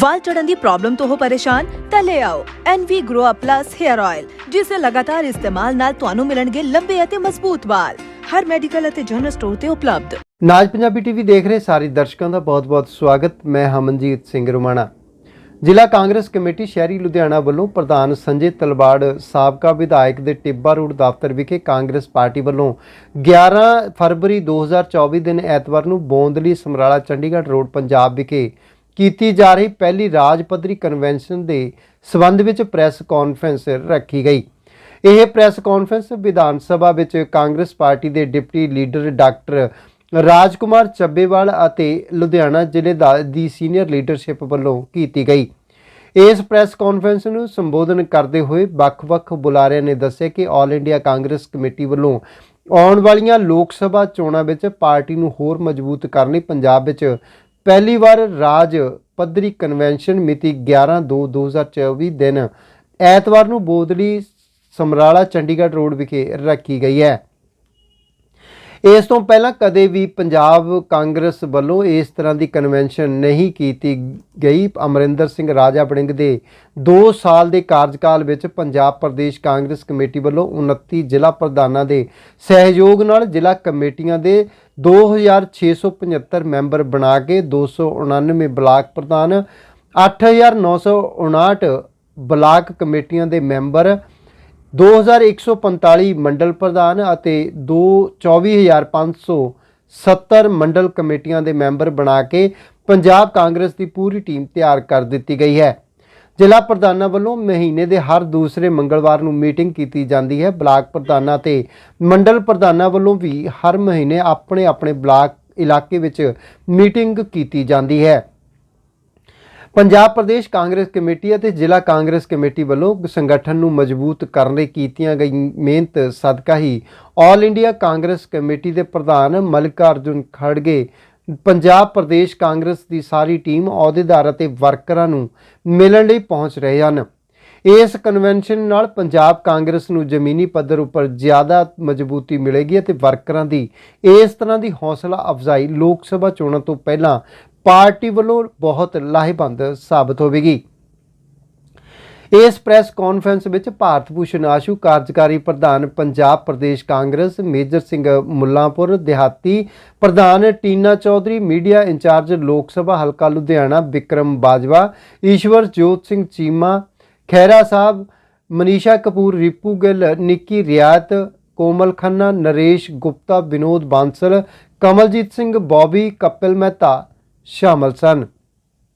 ਵਾਲ ਝੜਨ ਦੀ problem ਤੋਂ ਹੋ ਪਰੇਸ਼ਾਨ, ਤਾਂ ਲੈ ਆਓ NV Grow Up Plus Hair Oil, ਜਿਸ ਦੇ ਲਗਾਤਾਰ ਇਸਤੇਮਾਲ ਨਾਲ ਤੁਹਾਨੂੰ ਮਿਲਣਗੇ ਲੰਬੇ ਅਤੇ ਮਜ਼ਬੂਤ ਵਾਲ। ਹਰ ਮੈਡੀਕਲ ਅਤੇ ਜਨਰਲ ਸਟੋਰ ਤੇ ਉਪਲਬਧ। ਨਾਜ ਪੰਜਾਬੀ ਟੀਵੀ ਦੇਖ ਰਹੇ ਸਾਰੇ ਦਰਸ਼ਕਾਂ ਦਾ ਬਹੁਤ-ਬਹੁਤ ਸਵਾਗਤ। ਮੈਂ ਹਮਨਜੀਤ ਸਿੰਘ ਰੁਮਾਣਾ। ਜ਼ਿਲ੍ਹਾ ਕਾਂਗਰਸ ਕਮੇਟੀ ਸ਼ਹਿਰੀ ਲੁਧਿਆਣਾ ਵੱਲੋਂ ਪ੍ਰਧਾਨ ਸੰਜੇ ਤਲਵਾੜ ਸਾਬਕਾ ਵਿਧਾਇਕ ਦੇ ਟਿੱਬਾ ਰੋਡ ਦਫ਼ਤਰ ਵਿਖੇ ਕਾਂਗਰਸ ਪਾਰਟੀ ਵੱਲੋਂ 11 ਫਰਵਰੀ 2024 ਦਿਨ ਐਤਵਾਰ ਨੂੰ ਬੋਂਦਲੀ ਸਮਰਾਲਾ ਚੰਡੀਗੜ੍ਹ ਰੋਡ, ਪੰਜਾਬ ਵਿਖੇ ਕੀਤੀ ਜਾ ਰਹੀ ਪਹਿਲੀ ਰਾਜ ਪੱਧਰੀ ਕਨਵੈਨਸ਼ਨ ਦੇ ਸਬੰਧ ਵਿੱਚ ਪ੍ਰੈਸ ਕਾਨਫਰੰਸ ਰੱਖੀ ਗਈ। ਇਹ ਪ੍ਰੈਸ ਕਾਨਫਰੰਸ ਵਿਧਾਨ ਸਭਾ ਵਿੱਚ ਕਾਂਗਰਸ ਪਾਰਟੀ ਦੇ deputy leader doctor Rajkumar Chabbewal ਅਤੇ ਲੁਧਿਆਣਾ ਜ਼ਿਲ੍ਹੇ ਦਾ ਦੀ ਸੀਨੀਅਰ ਲੀਡਰਸ਼ਿਪ ਵੱਲੋਂ ਕੀਤੀ ਗਈ। ਇਸ ਪ੍ਰੈਸ ਕਾਨਫਰੰਸ ਨੂੰ ਸੰਬੋਧਨ ਕਰਦੇ ਹੋਏ ਵੱਖ-ਵੱਖ ਬੁਲਾਰਿਆਂ ਨੇ ਦੱਸਿਆ ਕਿ ਆਲ ਇੰਡੀਆ ਕਾਂਗਰਸ ਕਮੇਟੀ ਵੱਲੋਂ ਆਉਣ ਵਾਲੀਆਂ ਲੋਕ ਸਭਾ ਚੋਣਾਂ ਵਿੱਚ ਪਾਰਟੀ ਨੂੰ ਹੋਰ ਮਜ਼ਬੂਤ ਕਰਨ ਲਈ ਪੰਜਾਬ ਵਿੱਚ ਪਹਿਲੀ ਵਾਰ ਰਾਜ ਪੱਧਰੀ ਕਨਵੈਨਸ਼ਨ ਮਿਤੀ 11/2/2024 ਦਿਨ ਐਤਵਾਰ ਨੂੰ ਬੋਦਲੀ ਸਮਰਾਲਾ ਚੰਡੀਗੜ੍ਹ ਰੋਡ ਵਿਖੇ ਰੱਖੀ ਗਈ ਹੈ। ਇਸ ਤੋਂ ਪਹਿਲਾਂ ਕਦੇ ਵੀ ਪੰਜਾਬ ਕਾਂਗਰਸ ਵੱਲੋਂ ਇਸ ਤਰ੍ਹਾਂ ਦੀ ਕਨਵੈਨਸ਼ਨ ਨਹੀਂ ਕੀਤੀ ਗਈ। ਅਮਰਿੰਦਰ ਸਿੰਘ ਰਾਜਾ ਬੜਿੰਗ ਦੇ 2 ਸਾਲ ਦੇ ਕਾਰਜਕਾਲ ਵਿੱਚ ਪੰਜਾਬ ਪ੍ਰਦੇਸ਼ ਕਾਂਗਰਸ ਕਮੇਟੀ ਵੱਲੋਂ 29 ਜ਼ਿਲ੍ਹਾ ਪ੍ਰਧਾਨਾਂ ਦੇ ਸਹਿਯੋਗ ਨਾਲ ਜ਼ਿਲ੍ਹਾ ਕਮੇਟੀਆਂ ਦੇ 2675 ਮੈਂਬਰ ਬਣਾ ਕੇ 299 ਬਲਾਕ ਪ੍ਰਧਾਨ 8959 ਬਲਾਕ ਕਮੇਟੀਆਂ ਦੇ ਮੈਂਬਰ 2145 ਮੰਡਲ ਪ੍ਰਧਾਨ ਅਤੇ 224570 ਮੰਡਲ ਕਮੇਟੀਆਂ ਦੇ ਮੈਂਬਰ ਬਣਾ ਕੇ ਪੰਜਾਬ ਕਾਂਗਰਸ ਦੀ ਪੂਰੀ ਟੀਮ ਤਿਆਰ ਕਰ ਦਿੱਤੀ ਗਈ ਹੈ। ਜ਼ਿਲ੍ਹਾ ਪ੍ਰਧਾਨਾਂ ਵੱਲੋਂ ਮਹੀਨੇ ਦੇ ਹਰ ਦੂਸਰੇ ਮੰਗਲਵਾਰ ਨੂੰ ਮੀਟਿੰਗ ਕੀਤੀ ਜਾਂਦੀ ਹੈ। ਬਲਾਕ ਪ੍ਰਧਾਨਾਂ ਤੇ ਮੰਡਲ ਪ੍ਰਧਾਨਾਂ ਵੱਲੋਂ ਵੀ ਹਰ ਮਹੀਨੇ ਆਪਣੇ ਆਪਣੇ ਬਲਾਕ ਇਲਾਕੇ ਵਿੱਚ ਮੀਟਿੰਗ ਕੀਤੀ ਜਾਂਦੀ ਹੈ। ਪੰਜਾਬ ਪ੍ਰਦੇਸ਼ ਕਾਂਗਰਸ ਕਮੇਟੀ ਅਤੇ ਜ਼ਿਲ੍ਹਾ ਕਾਂਗਰਸ ਕਮੇਟੀ ਵੱਲੋਂ ਸੰਗਠਨ ਨੂੰ ਮਜ਼ਬੂਤ ਕਰਨ ਲਈ ਕੀਤੀਆਂ ਗਈ ਮਿਹਨਤ ਸਦਕਾ ਹੀ ਆਲ ਇੰਡੀਆ ਕਾਂਗਰਸ ਕਮੇਟੀ ਦੇ ਪ੍ਰਧਾਨ ਮਲਿਕਾਰਜੁਨ ਖੜਗੇ ਪੰਜਾਬ ਪ੍ਰਦੇਸ਼ ਕਾਂਗਰਸ ਦੀ ਸਾਰੀ ਟੀਮ ਅਹੁਦੇਦਾਰ ਅਤੇ ਵਰਕਰਾਂ ਨੂੰ ਮਿਲਣ ਲਈ ਪਹੁੰਚ ਰਹੇ ਹਨ। ਇਸ ਕਨਵੈਨਸ਼ਨ ਨਾਲ ਪੰਜਾਬ ਕਾਂਗਰਸ ਨੂੰ ਜ਼ਮੀਨੀ ਪੱਧਰ ਉੱਪਰ ਜ਼ਿਆਦਾ ਮਜ਼ਬੂਤੀ ਮਿਲੇਗੀ ਅਤੇ ਵਰਕਰਾਂ ਦੀ ਇਸ ਤਰ੍ਹਾਂ ਦੀ ਹੌਸਲਾ ਅਫਜ਼ਾਈ ਲੋਕ ਸਭਾ ਚੋਣਾਂ ਤੋਂ ਪਹਿਲਾਂ ਪਾਰਟੀ ਵੱਲੋਂ ਬਹੁਤ ਲਾਹੇਵੰਦ ਸਾਬਤ ਹੋਵੇਗੀ। ਇਸ ਪ੍ਰੈਸ ਕਾਨਫਰੰਸ ਵਿੱਚ ਭਾਰਤ ਭੂਸ਼ਣ ਆਸ਼ੂ, ਕਾਰਜਕਾਰੀ ਪ੍ਰਧਾਨ ਪੰਜਾਬ ਪ੍ਰਦੇਸ਼ ਕਾਂਗਰਸ, ਮੇਜਰ ਸਿੰਘ ਮੁੱਲਾਂਪੁਰ, ਦਿਹਾਤੀ ਪ੍ਰਧਾਨ ਟੀਨਾ ਚੌਧਰੀ, ਮੀਡੀਆ ਇੰਚਾਰਜ ਲੋਕ ਸਭਾ ਹਲਕਾ ਲੁਧਿਆਣਾ ਵਿਕਰਮ ਬਾਜਵਾ, ਈਸ਼ਵਰ ਜੋਤ ਸਿੰਘ ਚੀਮਾ ਖੈਰਾ ਸਾਹਿਬ, ਮਨੀਸ਼ਾ ਕਪੂਰ, ਰਿਪੂ ਗਿੱਲ, ਨਿੱਕੀ ਰਿਆਤ, ਕੋਮਲ ਖੰਨਾ, ਨਰੇਸ਼ ਗੁਪਤਾ, ਵਿਨੋਦ ਬਾਂਸਲ, ਕਮਲਜੀਤ ਸਿੰਘ ਬੌਬੀ, ਕਪਿਲ ਮਹਿਤਾ ਸ਼ਾਮਲ ਸਨ।